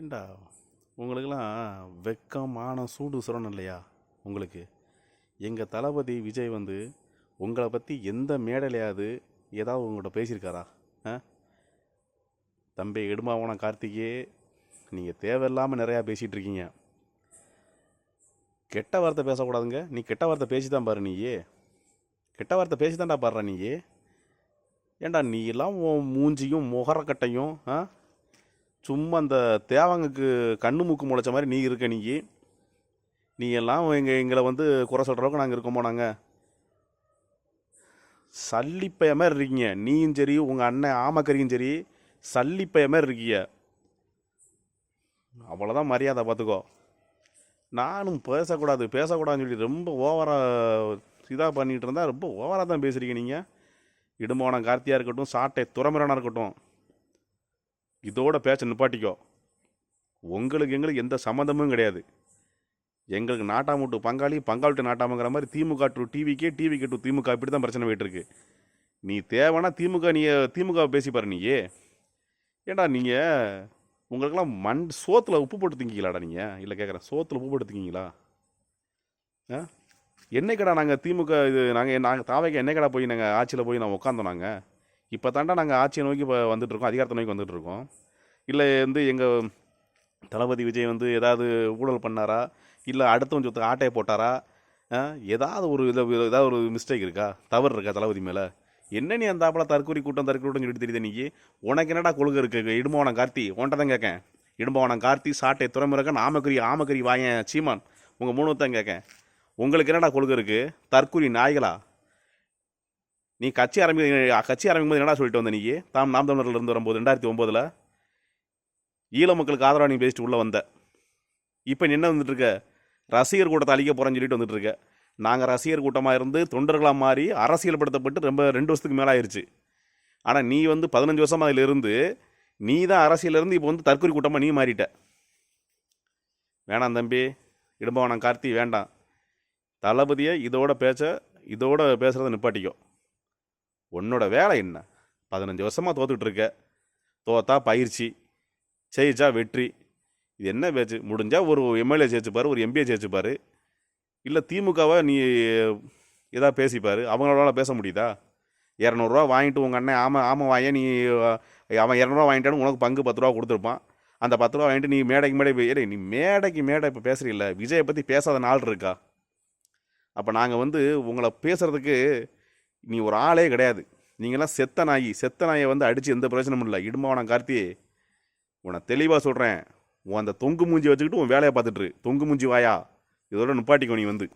ஏண்டா உங்களுக்கெல்லாம் வெக்கம் மானம் சூடு சுரணம் இல்லையா உங்களுக்கு? எங்கள் தளபதி விஜய் வந்து உங்களை பற்றி எந்த மேடையிலையாவது ஏதாவது உங்கள்கிட்ட பேசியிருக்காரா? ஆ? தம்பி இடுமாவன கார்த்திகே நீங்கள் தேவையில்லாமல் நிறையா பேசிகிட்டு இருக்கீங்க கெட்ட வார்த்தை பேசக்கூடாதுங்க. நீ கெட்ட வார்த்தை பேசி தான் பாரு நீயே. கெட்ட வார்த்தை பேசி தான்டா பாடுற நீயே. ஏண்டா நீ எல்லாம் மூஞ்சியும் முகரக்கட்டையும் ஆ? சும்மா அந்த தேவங்குக்கு கண்ணு மூக்கு முளைச்ச மாதிரி நீ இருக்க நீ நீ எல்லாம் எங்கள் எங்களை வந்து குறை சொல்கிற அளவுக்கு நாங்கள் இருக்கோமோ நாங்கள் சல்லிப்பைய மாதிரி இருக்கீங்க. நீயும் சரி உங்கள் அண்ணன் ஆமக்கரியும் சரி சல்லிப்பைய மாதிரி இருக்கீங்க. அவ்வளோதான் மரியாதை பார்த்துக்கோ. நானும் பேசக்கூடாது பேசக்கூடாதுன்னு சொல்லி ரொம்ப ஓவராக இதாக பண்ணிகிட்டு இருந்தால் ரொம்ப ஓவராக தான் பேசுகிறீங்க நீங்கள் இடும்போன கார்த்தியாக இருக்கட்டும் சாட்டை துறமுறனாக இருக்கட்டும். இதோட பேச்ச நிப்பாட்டிக்கோ. உங்களுக்கு எங்களுக்கு எந்த சம்மந்தமும் கிடையாது. எங்களுக்கு நாட்டாமூட்டு பங்காளி பங்காளிட்டு நாட்டாமங்கிற மாதிரி திமுக டு டிவிக்கே டிவிக்கு டு திமுக இப்படி தான் பிரச்சனை போயிட்டு இருக்கு நீ தேவைன்னா திமுக நீ திமுக பேசி பாரு நீயே. ஏண்டா நீங்கள் உங்களுக்கெல்லாம் மண் சோத்தில் உப்பு போட்டு திங்கிங்களாடா நீங்கள் இல்லை கேட்குறேன் சோத்தில் உப்பு போட்டு திங்கிங்களா ஆ? என்னைக்கடா நாங்கள் திமுக இது நாங்கள் நாங்கள் தாவைக்கு என்னைக்கடா போய் நாங்கள் ஆட்சியில் போய் நான் உட்காந்தோம் நாங்கள் இப்போ தாண்டா நாங்கள் ஆட்சியை நோக்கி இப்போ வந்துட்டுருக்கோம் அதிகாரத்தை நோக்கி வந்துட்டுருக்கோம். இல்லை வந்து எங்கள் தளபதி விஜய் வந்து ஏதாவது ஊழல் பண்ணாரா? இல்லை அடுத்தவன் சொத்து ஆட்டையை போட்டாரா? ஏதாவது ஒரு இதை ஏதாவது ஒரு மிஸ்டேக் இருக்கா? தவறு இருக்கா தளபதி மேலே? என்ன நீ அந்த ஆப்பில் தற்கொலை கூட்டம் தற்கொலை சொல்லிட்டு தெரியுது நீ உனக்கு என்னடா கொள்கை இருக்கு? இடும்பவனம் கார்த்தி உன்ட்ட தான் கேட்கேன் இடும்பவனம் கார்த்தி சாட்டை துறைமுருகன் ஆமக்கறி ஆமக்கறி வாயன் சீமான் உங்கள் மூணு தான் கேட்கேன் உங்களுக்கு என்னடா கொள்கை இருக்குது தற்கொலை நாய்களா? நீ கட்சி ஆரம்பி கட்சி ஆரம்பிக்கும் போது என்னடா சொல்லிட்டு வந்த நீ? தாம் நாம் தமிழர்ல இருந்து வரும்போது ரெண்டாயிரத்தி ஒம்போதில் ஈழ மக்களுக்கு ஆதரவாக நீ பேசிட்டு உள்ளே வந்த. இப்போ நீ என்ன வந்துட்டு இருக்க ரசிகர் கூட்டத்தை அழிக்க போகிறேன்னு சொல்லிட்டு வந்துட்டு இருக்க நாங்கள் ரசிகர் கூட்டமாக இருந்து தொண்டர்களாக மாறி அரசியல்படுத்தப்பட்டு ரொம்ப ரெண்டு வருஷத்துக்கு மேலே ஆயிடுச்சு ஆனால் நீ வந்து பதினஞ்சு வருஷம் அதில் இருந்து நீ தான் அரசியலேருந்து இப்போ வந்து தற்கொலை கூட்டமாக நீ மாறிட்ட. வேணாம் தம்பி. இடும்பவனம் கார்த்தி வேண்டாம். தளபதியை இதோட பேச்ச இதோட பேசுகிறத நிப்பாட்டிக்கும் உன்னோட வேலை என்ன? பதினஞ்சு வருஷமாக தோத்துக்கிட்டு இருக்க. தோத்தா பயிற்சி ஜெயிச்சா வெற்றி. இது என்ன பேச்சு? முடிஞ்சால் ஒரு எம்எல்ஏ ஜெயிச்சுப்பாரு ஒரு எம்பிஏ ஜெயிச்சுப்பாரு. இல்லை திமுகவை நீ இதாக பேசிப்பார்? அவங்களால பேச முடியுதா? இரநூறுவா வாங்கிட்டு உங்கள் அண்ணன் ஆமாம் ஆமாம் வாங்க நீ அவன் இரநூறுவா வாங்கிட்டான்னு உனக்கு பங்கு பத்து ரூபா கொடுத்துருப்பான். அந்த பத்து ரூபா வாங்கிட்டு நீ மேடைக்கு மேடை போய் ஏடே நீ மேடைக்கு மேடை இப்போ பேசுறீல்ல? விஜயை பற்றி பேசாத நாள் இருக்கா? அப்போ நாங்கள் வந்து உங்களை பேசுகிறதுக்கு நீ ஒரு ஆளே கிடையாது. நீங்களாம் செத்த நாயி. செத்த நாயை வந்து அடித்து எந்த பிரச்சனையும் இல்லை. இடுமாவனம் கார்த்தி உன்னை தெளிவாக சொல்கிறேன் உன் அந்த தொங்கு மூஞ்சி வச்சுக்கிட்டு உன் வேலையை பார்த்துட்டுரு தொங்கு மூஞ்சி வாயா. இதோட நிப்பாட்டிக்கோ நீ வந்து.